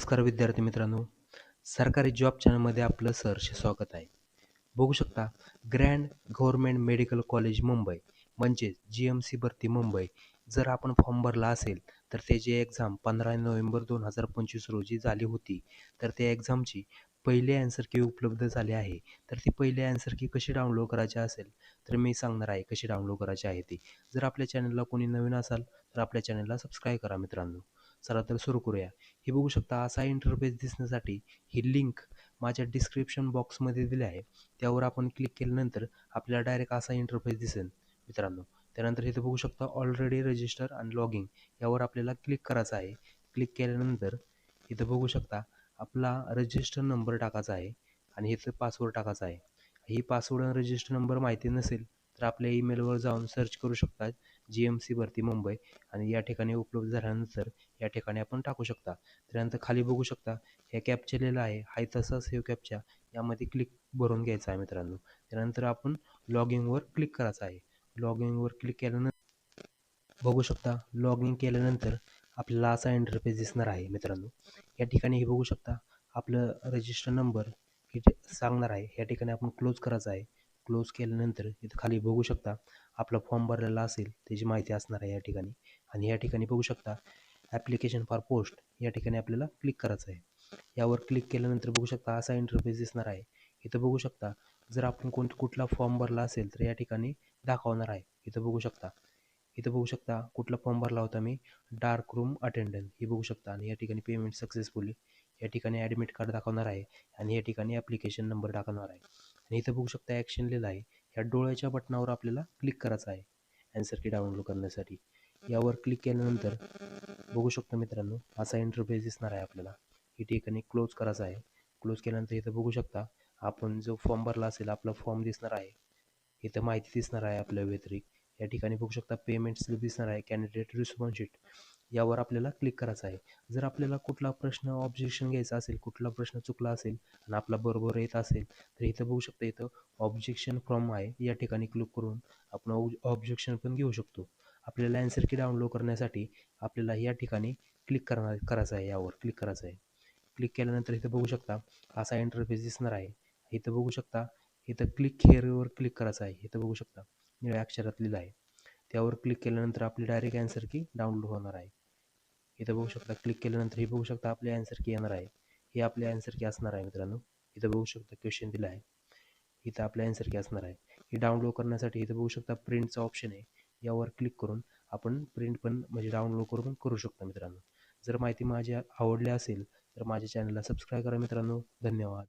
नमस्कार विद्यार्थी मित्रांनो. सरकारी जॉब चॅनलमध्ये आपलं सहर्ष स्वागत आहे. बघू शकता grand government medical college Mumbai म्हणजेच जी एम सी भरती मुंबई. जर आपण फॉर्म भरला असेल तर त्याची एक्झाम पंधरा नोव्हेंबर दोन हजार पंचवीस रोजी झाली होती. तर त्या एक्झामची पहिली अँसर की उपलब्ध झाली आहे. तर ती पहिली ॲन्सर की कशी डाउनलोड करायची असेल तर मी सांगणार आहे कशी डाउनलोड करायची आहे ती. जर आपल्या चॅनलला कोणी नवीन असाल तर आपल्या चॅनलला सबस्क्राईब करा मित्रांनो. चला तर सुरू करूया. हे बघू शकता असा इंटरफेस दिसण्यासाठी ही लिंक माझ्या डिस्क्रिप्शन बॉक्समध्ये दिली आहे. त्यावर आपण क्लिक केल्यानंतर आपल्याला डायरेक्ट असा इंटरफेस दिसेल मित्रांनो. त्यानंतर इथं बघू शकता ऑलरेडी रजिस्टर आणि लॉगिंग यावर आपल्याला क्लिक करायचं आहे. क्लिक केल्यानंतर इथं बघू शकता आपला रजिस्टर नंबर टाकायचा आहे आणि इथं पासवर्ड टाकायचा आहे. ही पासवर्ड आणि रजिस्टर नंबर माहिती नसेल तर आपल्या ईमेलवर जाऊन सर्च करू शकतात. जी एम सी भरती मुंबई आणि या ठिकाणी उपलब्ध झाल्यानंतर या ठिकाणी आपण टाकू शकता. त्यानंतर खाली बघू शकता हे कॅप्चरलेलं लिहिलं आहे. हाय तसा सेव्ह कॅपच्या यामध्ये क्लिक भरून घ्यायचं आहे मित्रांनो. त्यानंतर आपण लॉगिंगवर क्लिक करायचं आहे. लॉगिंगवर क्लिक केल्यानंतर बघू शकता लॉग इन केल्यानंतर आपल्याला असा इंटरफेस दिसणार आहे मित्रांनो. या ठिकाणी हे बघू शकता आपलं रजिस्टर नंबर हे सांगणार आहे या ठिकाणी आपण क्लोज करायचं आहे. क्लोज केल्यानंतर इथं खाली बघू शकता आपला फॉर्म भरलेला असेल त्याची माहिती असणार आहे या ठिकाणी. आणि या ठिकाणी बघू शकता ॲप्लिकेशन फॉर पोस्ट या ठिकाणी आपल्याला क्लिक करायचं आहे. यावर क्लिक केल्यानंतर बघू शकता असा इंटरफेस दिसणार आहे. इथं बघू शकता जर आपण कोण कुठला फॉर्म भरला असेल तर या ठिकाणी दाखवणार आहे. इथं बघू शकता इथं बघू शकता कुठला फॉर्म भरला होता मी? डार्क रूम अटेंडंट हे बघू शकता आणि या ठिकाणी पेमेंट सक्सेसफुली या ठिकाणी ॲडमिट कार्ड दाखवणार आहे. आणि या ठिकाणी ॲप्लिकेशन नंबर दाखवणार आहे. आणि इथं बघू शकता ॲक्शन लिहिलं आहे. ह्या डोळ्याच्या बटनावर आपल्याला क्लिक करायचं आहे. अँसर की डाउनलोड करण्यासाठी. यावर क्लिक केल्यानंतर बघू शकतो मित्रांनो असा इंटरफेस दिसणार आहे आपल्याला. हे ठिकाणी क्लोज करायचा आहे. क्लोज केल्यानंतर इथं बघू शकता आपण जो फॉर्म भरला असेल आपला फॉर्म दिसणार आहे. इथं माहिती दिसणार आहे आपल्या व्यतिरिक्त. या ठिकाणी बघू शकता पेमेंट स्लिप दिसणार आहे. कॅन्डिडेट रिस्पॉन्स शीट यावर आपल्याला क्लिक करायचं आहे. जर आपल्याला कुठला प्रश्न ऑब्जेक्शन घ्यायचा असेल कुठला प्रश्न चुकला असेल आणि आपला बरोबर येत असेल तर इथं बघू शकता इथं ऑब्जेक्शन फ्रॉम आहे. या ठिकाणी क्लिक करून आपण ऑब्जेक्शन पण घेऊ शकतो. आपल्याला अँसर की डाउनलोड करण्यासाठी आपल्याला या ठिकाणी क्लिक करणार करायचं आहे यावर क्लिक करायचं आहे. क्लिक केल्यानंतर इथं बघू शकता असा इंटरफेस दिसणार आहे. इथं बघू शकता इथं क्लिक हेअरवर क्लिक करायचं आहे. इथं बघू शकता निळ्या अक्षरात लिहिलं आहे. त्यावर क्लिक केल्यानंतर आपली डायरेक्ट अँसर की डाउनलोड होणार आहे. इथं बघू शकता क्लिक केल्यानंतर हे बघू शकता आपली ॲन्सर की येणार आहे. हे आपले ॲन्सर की असणार आहे मित्रांनो. इथं बघू शकता क्वेश्चन दिलं आहे. इथं आपल्या ॲन्सर की असणार आहे. हे डाउनलोड करण्यासाठी इथं बघू शकता प्रिंटचा ऑप्शन आहे. यावर क्लिक करून आपण प्रिंट पण म्हणजे डाउनलोड करून करू शकतो मित्रांनो. जर माहिती माझी आवडली असेल तर माझ्या चॅनलला सबस्क्राईब करा मित्रांनो. धन्यवाद.